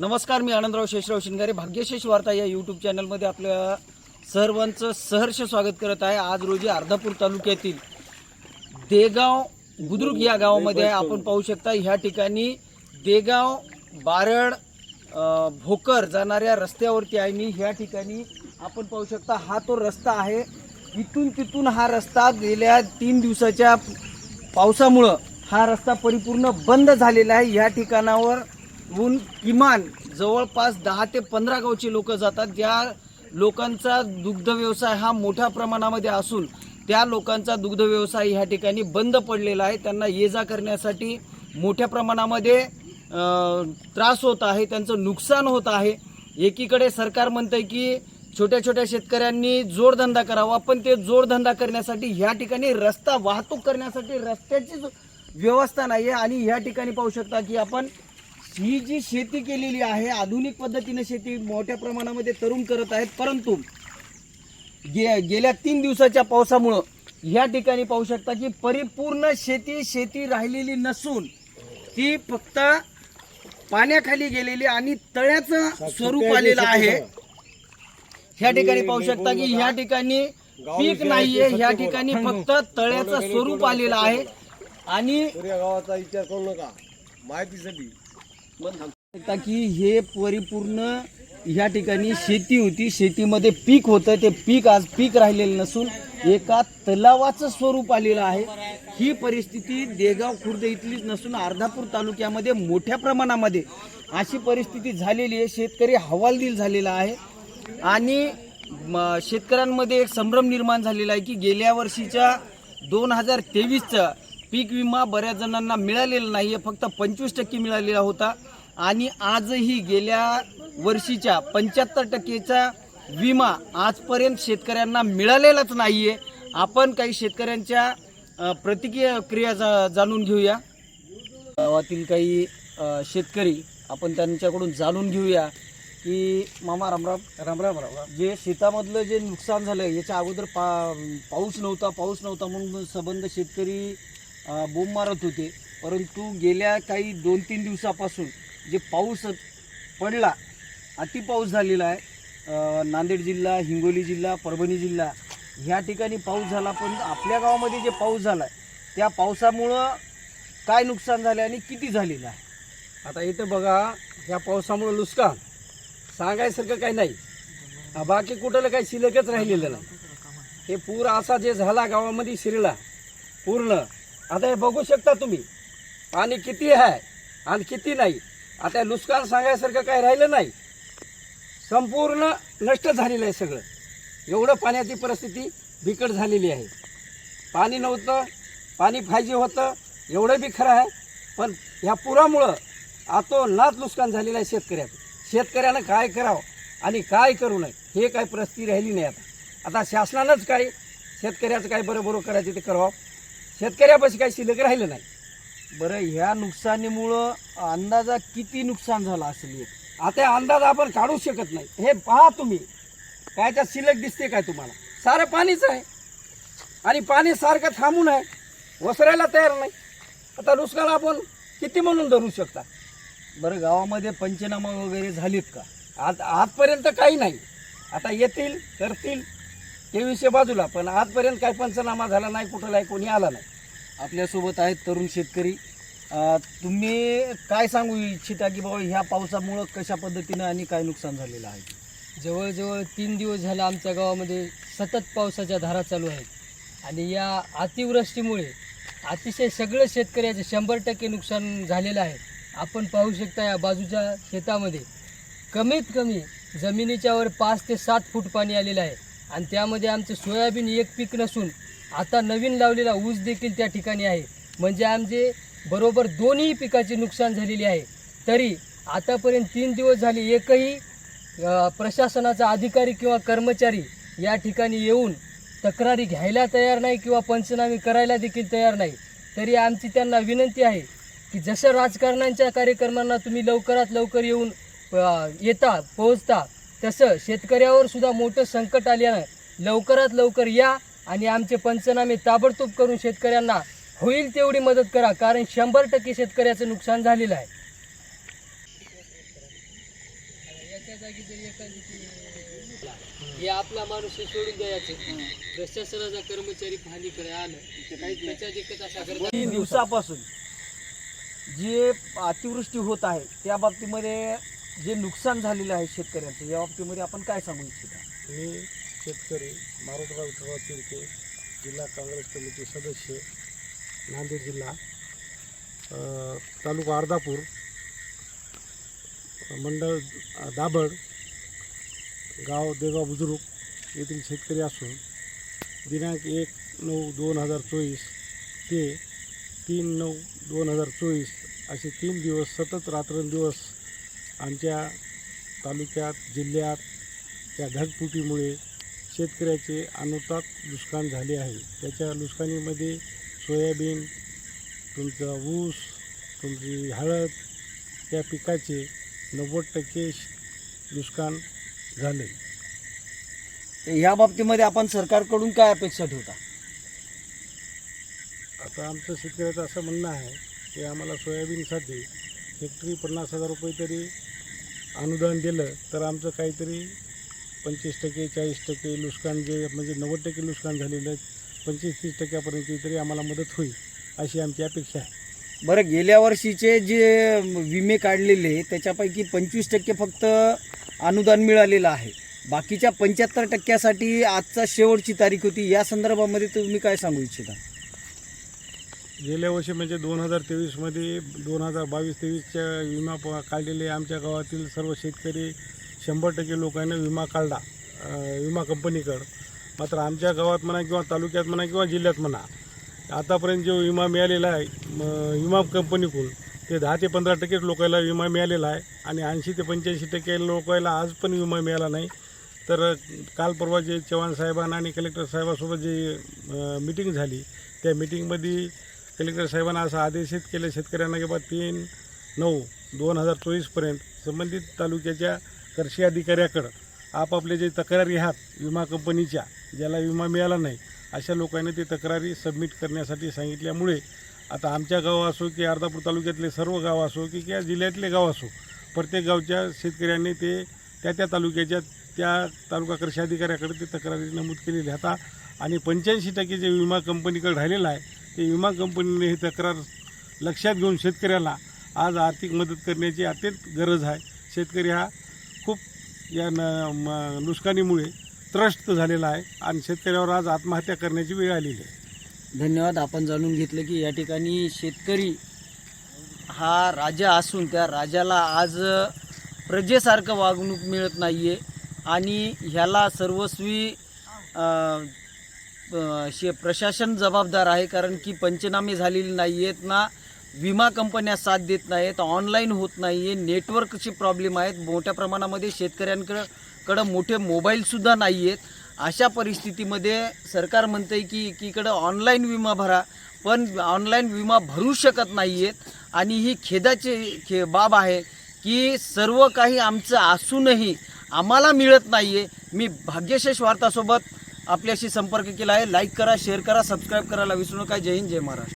नमस्कार मी आनंदराव शेषराव शिंगारे. भाग्यशेष वार्ता या यूट्यूब चॅनलमध्ये आपल्या सर्वांचं सहर्ष स्वागत करत आहे. आज रोजी अर्धापूर तालुक्यातील देगाव बुद्रुक या गावामध्ये. आपण पाहू शकता ह्या ठिकाणी देगाव बारड भोकर जाणाऱ्या रस्त्यावरती आहे मी ह्या ठिकाणी आपण पाहू शकता हा तो रस्ता आहे. इथून तिथून हा रस्ता गेल्या तीन दिवसाच्या पावसामुळं हा रस्ता परिपूर्ण बंद झालेला आहे. या ठिकाणावर ऊन किमान जवळपास दहा ते पंधरा गावचे लोक जातात. ज्या लोकांचा दुग्ध व्यवसाय हा मोठ्या प्रमाणामध्ये असून त्या लोकांचा दुग्ध व्यवसाय ह्या ठिकाणी बंद पडलेला आहे. त्यांना ये जा करण्यासाठी मोठ्या प्रमाणामध्ये त्रास होत आहे त्यांचं नुकसान होत आहे. एकीकडे सरकार म्हणतंय की छोट्या छोट्या शेतकऱ्यांनी जोडधंदा करावा पण ते जोडधंदा करण्यासाठी ह्या ठिकाणी रस्ता वाहतूक करण्यासाठी रस्त्याचीच व्यवस्था नाही आहे आणि ह्या ठिकाणी पाहू शकता की आपण ही जी शेती केलेली आहे आधुनिक पद्धतीने शेती मोठ्या प्रमाणामध्ये तरुण करत आहेत परंतु गे गेल्या तीन दिवसाच्या पावसामुळं ह्या ठिकाणी पाहू शकता की परिपूर्ण शेती शेती राहिलेली नसून ती फक्त पाण्याखाली गेलेली आणि तळ्याचं स्वरूप आलेलं आहे. ह्या ठिकाणी पाहू शकता की ह्या ठिकाणी पीक नाहीये ह्या ठिकाणी फक्त तळ्याचं स्वरूप आलेलं आहे. आणि गावाचा विचार करू नका. माहितीसाठी शकता की हे परिपूर्ण या ठिकाणी शेती होती. शेतीमध्ये पीक होतं. ते पीक आज पीक राहिलेलं नसून एका तलावाचं स्वरूप आलेलं आहे. ही परिस्थिती देगाव खुर्द इथलीच नसून अर्धापूर तालुक्यामध्ये मोठ्या प्रमाणामध्ये अशी परिस्थिती झालेली आहे. शेतकरी हवालदिल झालेला आहे. आणि शेतकऱ्यांमध्ये एक संभ्रम निर्माण झालेला आहे की गेल्या वर्षीच्या दोन हजार तेवीसचा पीक विमा बऱ्याच जणांना मिळालेला नाही. आहे फक्त पंचवीस टक्के मिळालेला होता. आणि आजही गेल्या वर्षीच्या पंच्याहत्तर टक्केचा विमा आजपर्यंत शेतकऱ्यांना मिळालेलाच नाही आहे आपण काही शेतकऱ्यांच्या प्रतिक्रिया क्रिया जा जाणून घेऊया. गावातील काही शेतकरी आपण त्यांच्याकडून जाणून घेऊया की मामा रामराम रामराम राम जे शेतामधलं जे नुकसान झालं याच्या अगोदर पा पाऊस नव्हता पाऊस नव्हता म्हणून संबंध शेतकरी बोंब मारत होते. परंतु गेल्या काही दोन तीन दिवसापासून जे पाऊस पडला अति पाऊस झालेला आहे. नांदेड जिल्हा हिंगोली जिल्हा परभणी जिल्हा ह्या ठिकाणी पाऊस झाला पण आपल्या गावामध्ये जे पाऊस झाला आहे त्या पावसामुळं काय नुकसान झालं आणि किती झालेलं आहे? आता इथं बघा ह्या पावसामुळं नुकसान. सांगायसारखं काही नाही. बाकी कुठलं काही शिल्लकच राहिलेलं नाही. हे पूर असा जे झाला गावामध्ये शिरला पूर्ण. आता हे बघू शकता तुम्ही पाणी किती आहे आणि किती नाही. आता नुकसान सांगायसारखं काही राहिलं नाही. संपूर्ण नष्ट झालेलं आहे सगळं. एवढं पाण्याची परिस्थिती बिकट झालेली आहे. पाणी नव्हतं पाणी पाहिजे होतं एवढं बी खरं आहे. पण ह्या पुरामुळं आतोनात नुकसान झालेलं आहे शेतकऱ्याचं शेतकऱ्यानं काय करावं आणि काय करू नये हे काय परिस्थिती राहिली नाही आता. आता शासनानंच काय शेतकऱ्याचं काय बरोबर करायचं ते करावं. शेतकऱ्यापाशी काही शिल्लक राहिलं नाही. बरं ह्या नुकसानीमुळं अंदाजा किती नुकसान झालं असेल आता हे अंदाज आपण काढू शकत नाही. हे पहा तुम्ही. काय त्यात शिल्लक दिसते काय तुम्हाला? सारं पाणीच आहे. आणि पाणी सारखं थांबून आहे. वसरायला तयार नाही. आता नुकसान आपण किती म्हणून धरू शकता? बरं गावामध्ये पंचनामा वगैरे झालीत का? आज आजपर्यंत काही नाही. आता येतील करतील. ते विषय बाजूला पण आजपर्यंत काही पंचनामा झाला नाही कुठलाही कोणी आला नाही. आपल्यासोबत आहेत तरुण शेतकरी. तुम्ही काय सांगू इच्छिता की बाबा ह्या पावसामुळं कशा पद्धतीनं आणि काय नुकसान झालेलं आहे? जवळजवळ तीन दिवस झाला आमच्या गावामध्ये सतत पावसाच्या धारा चालू आहेत. आणि या अतिवृष्टीमुळे अतिशय सगळं शेतकऱ्याचे शंभर टक्के नुकसान झालेलं आहे. आपण पाहू शकता या बाजूच्या शेतामध्ये कमीत कमी जमिनीच्यावर पाच ते सात फूट पाणी आलेलं आहे. आणि त्यामध्ये आमचं सोयाबीन एक पीक नसून आता नवीन लावलेला ऊस देखील त्या ठिकाणी आहे. म्हणजे आमचे बरोबर दोन्ही पिकाचे नुकसान झालेले आहे. तरी आतापर्यंत तीन दिवस झाले एकही प्रशासनाचा अधिकारी किंवा कर्मचारी या ठिकाणी येऊन तक्रारी घ्यायला तयार नाही किंवा पंचनामे करायला देखील तयार नाही. तरी आमची त्यांना विनंती आहे की जसं राजकारण्यांच्या कार्यक्रमांना तुम्ही लवकरात लवकर येऊन येता पोहोचता तसं शेतकऱ्यावर सुद्धा मोठं संकट आल्यानं लवकरात लवकर या आणि आमचे पंचनामे ताबडतोब करून शेतकऱ्यांना होईल तेवढी मदत करा कारण शंभर टक्के शेतकऱ्याचं नुकसान झालेलं आहे. एका जागी जर एखादी हे आपला माणूस हे सोडून द्यायचं. प्रशासनाचा कर्मचारी पाहणीकडे आलं असा तीन दिवसापासून जे अतिवृष्टी होत आहे त्या बाबतीमध्ये जे नुकसान झालेलं आहे शेतकऱ्यांचं या बाबतीमध्ये आपण काय सांगू इच्छिता? शेतकरी मारुतराव विठ्ठलराव तिरके जिल्हा काँग्रेस कमिटी सदस्य नांदेड जिल्हा तालुका अर्धापूर मंडळ दाभड गाव देगाव बुजुर्ग येथील शेतकरी असून दिनांक एक नऊ दोन हजार चोवीस ते तीन नऊ दोन हजार चोवीस असे तीन दिवस सतत रात्रंदिवस आमच्या तालुक्यात जिल्ह्यात त्या ढगफुटीमुळे शेतकऱ्याचे अनुताप नुकसान झाले आहे. त्याच्या नुकसानीमध्ये सोयाबीन तुमचा ऊस तुमची हळद त्या पिकाचे नव्वद टक्के नुकसान झाले. या बाबतीमध्ये आपण सरकारकडून काय अपेक्षा ठेवता? आता आमचं शेतकऱ्याचं असं म्हणणं आहे की आम्हाला सोयाबीनसाठी हेक्टरी पन्नास हजार रुपये तरी अनुदान दिलं तर आमचं काहीतरी पंचवीस टक्के चाळीस टक्के नुकसान जे म्हणजे नव्वद टक्के नुकसान झालेलं आहे पंचवीस तीस टक्क्यापर्यंत तरी आम्हाला मदत होईल अशी आमची अपेक्षा आहे. बरं गेल्या वर्षीचे जे विमे काढलेले त्याच्यापैकी पंचवीस टक्के फक्त अनुदान मिळालेलं आहे. बाकीच्या पंच्याहत्तर टक्क्यासाठी आजचा शेवटची तारीख होती या संदर्भामध्ये तुम्ही काय सांगू इच्छिता? गेल्या वर्षी म्हणजे दोन हजार तेवीसमध्ये दोन हजार बावीस तेवीसच्या विमा प काढलेले आमच्या गावातील सर्व शेतकरी शंभर टक्के लोकांना विमा काढला विमा कंपनीकडं. मात्र आमच्या गावात म्हणा किंवा तालुक्यात म्हणा किंवा जिल्ह्यात म्हणा आतापर्यंत जो विमा मिळालेला आहे विमा कंपनीकडून ते दहा ते पंधरा टक्केच लोकांना विमा मिळालेला आहे आणि ऐंशी ते पंच्याऐंशी टक्के लोकांना आज पण विमा मिळाला नाही. तर काल परवा जे चव्हाण साहेबांना आणि कलेक्टर साहेबासोबत जे मिटिंग झाली त्या मिटिंगमध्ये कलेक्टर साहेबांना असा आदेशित केलं. शेतकऱ्यांना की बा तीन नऊ दोन हजार चोवीसपर्यंत संबंधित तालुक्याच्या कृषी अधिकाऱ्याकडं आपापले जे तक्रारी आहात विमा कंपनीच्या ज्याला विमा मिळाला नाही अशा लोकांनी ते तक्रारी सबमिट करण्यासाठी सांगितल्यामुळे आता आमच्या गाव असो की अर्धापूर तालुक्यातले सर्व गाव असो की किंवा जिल्ह्यातले गाव असो प्रत्येक गावच्या शेतकऱ्यांनी ते त्या त्या तालुक्याच्या त्या तालुका कृषी अधिकाऱ्याकडे ते तक्रारी नमूद केलेली आता आणि पंच्याऐंशी टक्के जे विमा कंपनीकडे राहिलेलं आहे ते विमा कंपनीने ही तक्रार लक्षात घेऊन शेतकऱ्याला आज आर्थिक मदत करण्याची अत्यंत गरज आहे. शेतकरी हा या न म- नुकसानीमुळे त्रस्त झालेला आहे आणि शेतकऱ्यावर आज आत्महत्या करण्याची वेळ आलेली आहे. धन्यवाद. आपण जाणून घेतलं की या ठिकाणी शेतकरी हा राजा असून त्या राजाला आज प्रजेसारखं वागणूक मिळत नाही आहे आणि ह्याला सर्वस्वी शे प्रशासन जबाबदार आहे कारण की पंचनामे झालेले नाही आहेत ना. विमा कंपन्या साथ देत नाहीत ऑनलाईन होत नाही आहे नेटवर्कचे प्रॉब्लेम आहेत. मोठ्या प्रमाणामध्ये शेतकऱ्यांकडं कडं मोठे मोबाईलसुद्धा नाही आहेत अशा परिस्थितीमध्ये सरकार म्हणतं आहे की एकीकडं ऑनलाईन विमा भरा पण ऑनलाईन विमा भरू शकत नाही आहेत आणि ही खेदाची खे बाब आहे की सर्व काही आमचं असूनही आम्हाला मिळत नाही आहे मी भाग्यशेष वार्तासोबत आपल्याशी संपर्क केला आहे. लाईक करा शेअर करा सबस्क्राईब करायला विसरू नका. जय हिंद जय महाराष्ट्र.